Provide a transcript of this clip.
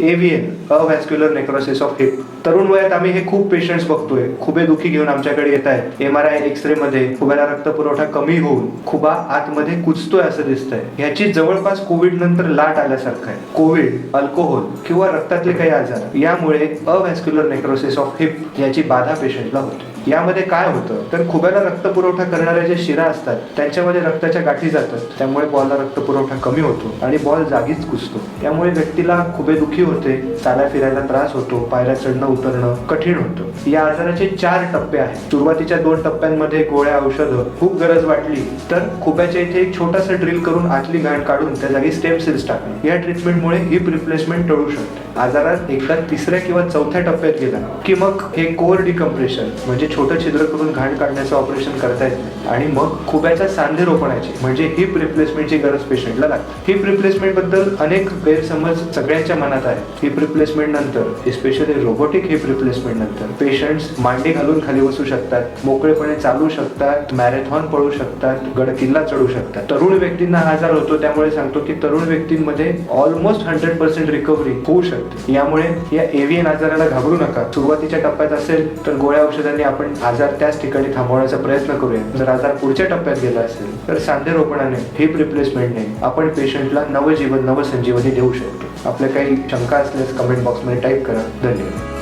AVN avascular necrosis of hip तरुण वयात आम्ही हे खूप पेशंट्स बघतोय. खुबे दुखी घेऊन आमच्याकडे येत आहेत. एम आर आय एक्सरे मध्ये खुब्याला रक्तपुरवठा कमी होऊन खुबा आतमध्ये कुचतोय असं दिसतंय. ह्याची जवळपास कोविड नंतर लाट आल्यासारखं आहे. कोविड अल्कोहोल किंवा रक्तातले काही आजार. यामुळे अव्हॅस्क्युलर नेक्रोसिस ऑफ हिप याची बाधा पेशंटला होते. यामध्ये काय होतं? तर खुब्याला रक्तपुरवठा करणाऱ्या ज्या शिरा असतात त्यांच्यामध्ये रक्ताच्या गाठी जातात. त्यामुळे बॉलला रक्तपुरवठा कमी होतो आणि बॉल जागीच कुसतो. त्यामुळे व्यक्तीला खुबेदुखी होते चाला फिरायला त्रास होतो पायऱ्या चढणं उतरणं कठीण होतं. या आजाराचे चार टप्पे आहेत. सुरुवातीच्या दोन टप्प्यांमध्ये गोळ्या औषधं खूप गरज वाटली तर खुब्याच्या इथे एक छोटासा ड्रिल करून आतली घाण काढून त्या जागी स्टेम सेल्स टाकणे. या ट्रीटमेंटमुळे हिप रिप्लेसमेंट टळू शकते. आजारात एकदा तिसऱ्या किंवा चौथ्या टप्प्यात गेला की मग हे कोर डिकम्प्रेशन म्हणजे छोटं छिद्र करून घाण काढण्याचं ऑपरेशन करता येते आणि मग खुब्याच्या सांधे रोपणाची म्हणजे हिप रिप्लेसमेंटची गरज पेशंटला लागते. हिप रिप्लेसमेंटबद्दल अनेक गैरसमज सगळ्यांच्या मनात आहे हिप रिप्लेसमेंट नंतर स्पेशली रोबोटिक हिप रिप्लेसमेंट नंतर पेशंट्स मांडी घालून खाली बसू शकतात मोकळेपणे चालू शकतात मॅरेथॉन पळू शकतात गड किल्ला चढू शकतात. तरुण व्यक्तींना हा आजार होतो त्यामुळे सांगतो की तरुण व्यक्तींमध्ये ऑलमोस्ट हंड्रेड पर्सेंट रिकव्हरी होऊ शकते. यामुळे या एव्हीएन आजाराला घाबरू नका. सुरुवातीच्या टप्प्यात असेल तर गोळ्या औषधांनी आपण आपण आजार त्याच ठिकाणी थांबवण्याचा प्रयत्न करूया. जर आजार पुढच्या टप्प्यात गेला असेल तर सांधेरोपणाने हिप रिप्लेसमेंटने आपण पेशंटला नवजीवन नवसंजीवनी देऊ शकतो. आपल्या काही शंका असल्यास कमेंट बॉक्समध्ये टाईप करा. धन्यवाद.